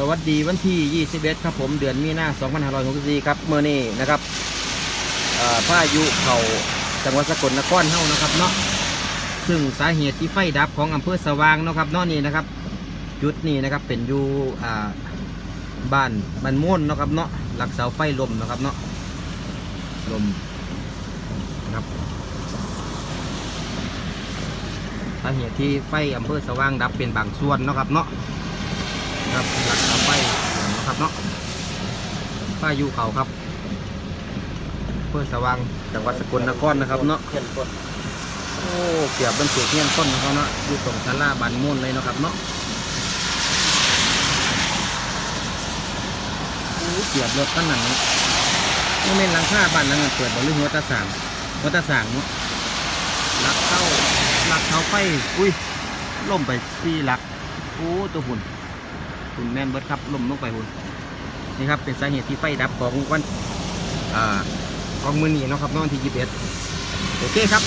สวัสดีวันที่ 21 ครับผมเดือนมีนา2564 ครับเมื่อนี้นะครับอ่อพายุเข่าจังหวัดสกลนครเฮานะครับเนาะซึ่งสาเหตุที่ไฟดับของอำเภอสว่างนะครับเนาะนี่นะครับจุดนี้นะครับเป็นอยู่อ่าบ้านบ้านม่วนนะครับเนาะหลักเสาไฟลมนะครับเนาะลมนะครับสาเหตุที่ไฟอำเภอสว่างดับเป็นบางส่วนนะครับเนาะ ครับหลักเสาไฟนะครับเนาะพายุเขาครับเพื่อสว่างจังหวัดสกลนครนะครับเนาะเขียนต้นโอ้เกียบบรรจุเงี้ยนต้นของเขาเนาะอยู่ตรงศาลาบานมุ่นเลยนะครับเนาะเกียบรถตั้งหนังนี่เป็นหลังคาบ้านหลังนั้นเปิดบหรือหัวตาสางหัวตาสางเนาะหลักเข้าหลักเขาไฟอุ้ยล่มไปสี่หลักโอ้ตัวหุ่น คุณแม่นเบิร์ดครับลมลงไปหุ่นนี่ครับเป็นสาเหตุที่ไฟดับของวันอ่าของมือนีเนาะครับนอนที่ยี่สิบเอ็ดโอเคครับ